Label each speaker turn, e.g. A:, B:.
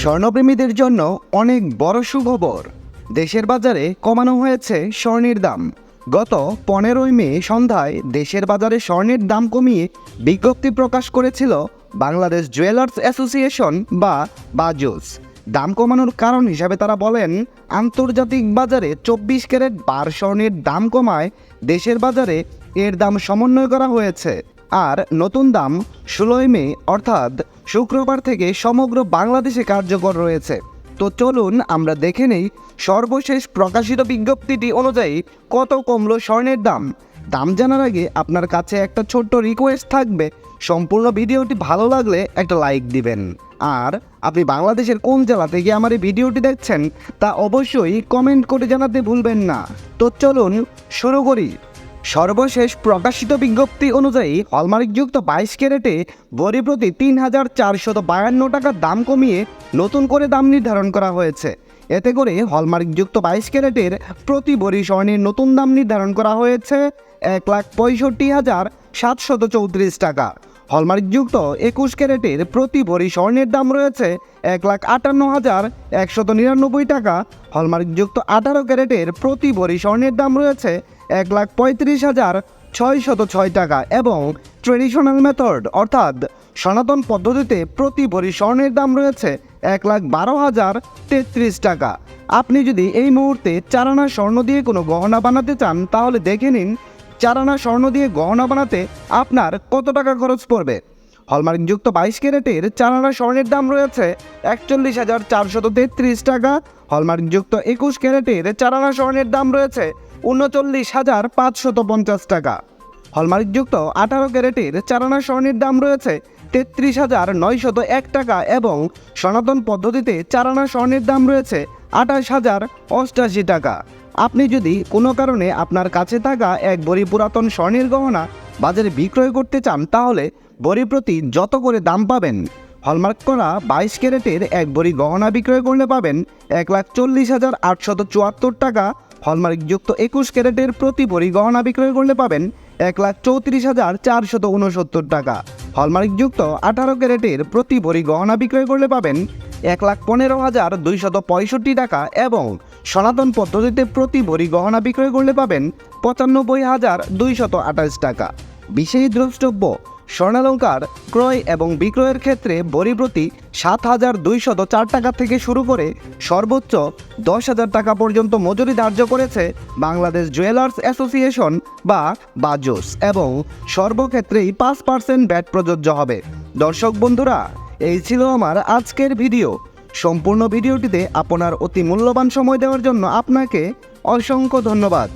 A: স্বর্ণপ্রেমীদের জন্য অনেক বড় সুখবর। দেশের বাজারে কমানো হয়েছে স্বর্ণের দাম। গত পনেরোই মে সন্ধ্যায় দেশের বাজারে স্বর্ণের দাম কমিয়ে বিজ্ঞপ্তি প্রকাশ করেছিল বাংলাদেশ জুয়েলার্স অ্যাসোসিয়েশন বা বাজুস। দাম কমানোর কারণ হিসাবে তারা বলেন, আন্তর্জাতিক বাজারে চব্বিশ ক্যারেট বার স্বর্ণের দাম কমায়, দেশের বাজারে এর দাম সমন্বয় করা হয়েছে। আর নতুন দাম ষোলোই মে, অর্থাৎ শুক্রবার থেকে সমগ্র বাংলাদেশে কার্যকর রয়েছে। তো চলুন আমরা দেখে নেই সর্বশেষ প্রকাশিত বিজ্ঞপ্তিটি অনুযায়ী কত কমলো স্বর্ণের দাম। দাম জানার আগে আপনার কাছে একটা ছোট্ট রিকোয়েস্ট থাকবে। সম্পূর্ণ ভিডিওটি ভালো লাগলে একটা লাইক দিবেন। আর আপনি বাংলাদেশের কোন জেলা থেকে আমার এই ভিডিওটি দেখছেন তা অবশ্যই কমেন্ট করে জানাতে ভুলবেন না। তো চলুন শুরু করি। সর্বশেষ প্রকাশিত বিজ্ঞপ্তি অনুযায়ী হলমার্কযুক্ত বাইশ ক্যারেটে বড়ি প্রতি তিন হাজার চারশত বায়ান্ন টাকার দাম কমিয়ে নতুন করে দাম নির্ধারণ করা হয়েছে। এতে করে হলমার্কযুক্ত বাইশ ক্যারেটের প্রতি বড়ি স্বর্ণের নতুন দাম নির্ধারণ করা হয়েছে এক লাখ পঁয়ষট্টি হাজার সাতশত চৌত্রিশ টাকা। হলমার্কযুক্ত একুশ ক্যারেটের প্রতি ভরি স্বর্ণের দাম রয়েছে এক লাখ আটান্ন হাজার একশত নিরানব্বই টাকা। হলমার্কযুক্ত আঠারো ক্যারেটের প্রতি ভরি স্বর্ণের দাম রয়েছে এক লাখ পঁয়ত্রিশ হাজার ছয় শত ছয় টাকা এবং ট্রেডিশনাল মেথড, অর্থাৎ সনাতন পদ্ধতিতে প্রতি ভরি স্বর্ণের দাম রয়েছে এক লাখ বারো হাজার তেত্রিশ টাকা। আপনি যদি এই মুহূর্তে চারানা স্বর্ণ দিয়ে কোনো গহনা বানাতে চান, তাহলে দেখে নিন চারানা স্বর্ণ দিয়ে গহনা বানাতে আপনার কত টাকা খরচ পড়বে? হলমার্কযুক্ত বাইশ ক্যারেটের চারানা স্বর্ণের দাম রয়েছে একচল্লিশ হাজার চারশত তেত্রিশ টাকা। হলমার্কযুক্ত একুশ ক্যারেটের চারানা স্বর্ণের দাম রয়েছে উনচল্লিশ হাজার পাঁচশত পঞ্চাশ টাকা। হলমার্কযুক্ত আঠারো ক্যারেটের চারানা স্বর্ণের দাম রয়েছে তেত্রিশ হাজার নয়শত এক টাকা এবং সনাতন পদ্ধতিতে চারানা স্বর্ণের দাম রয়েছে আঠাশ হাজার অষ্টাশি টাকা। আপনি যদি কোনো কারণে আপনার কাছে থাকা এক বড়ি পুরাতন স্বর্ণের গহনা বাজারে বিক্রয় করতে চান, তাহলে বড়ি প্রতি যত করে দাম পাবেন, হলমার্ক করা বাইশ ক্যারেটের এক বড়ি গহনা বিক্রয় করলে পাবেন এক লাখ চল্লিশ হাজার আটশত চুয়াত্তর টাকা। হলমার্কযুক্ত একুশ ক্যারেটের প্রতি ভরি গহনা বিক্রয় করলে পাবেন এক লাখ চৌত্রিশ হাজার চারশত উনসত্তর টাকা। হলমার্কযুক্ত আঠারো ক্যারেটের প্রতি ভরি গহনা বিক্রয় করলে পাবেন এক লাখ পনেরো হাজার দুইশত পঁয়ষট্টি টাকা এবং সনাতন পদ্ধতিতে প্রতি ভরি গহনা বিক্রয় করলে পাবেন পঁচানব্বই হাজার দুইশত আঠাশ টাকা। বিশেষ দ্রষ্টব্য, স্বর্ণালঙ্কার ক্রয় এবং বিক্রয়ের ক্ষেত্রে বড়ি প্রতি সাত হাজার দুইশত চার টাকা থেকে শুরু করে সর্বোচ্চ দশ হাজার টাকা পর্যন্ত মজুরি ধার্য করেছে বাংলাদেশ জুয়েলার্স অ্যাসোসিয়েশন বা বাজোস এবং সর্বক্ষেত্রেই পাঁচ পার্সেন্ট ব্যাট প্রযোজ্য হবে। দর্শক বন্ধুরা এই ছিল আমার আজকের ভিডিও। সম্পূর্ণ ভিডিওটিতে আপনার অতি মূল্যবান সময় দেওয়ার জন্য আপনাকে অসংখ্য ধন্যবাদ।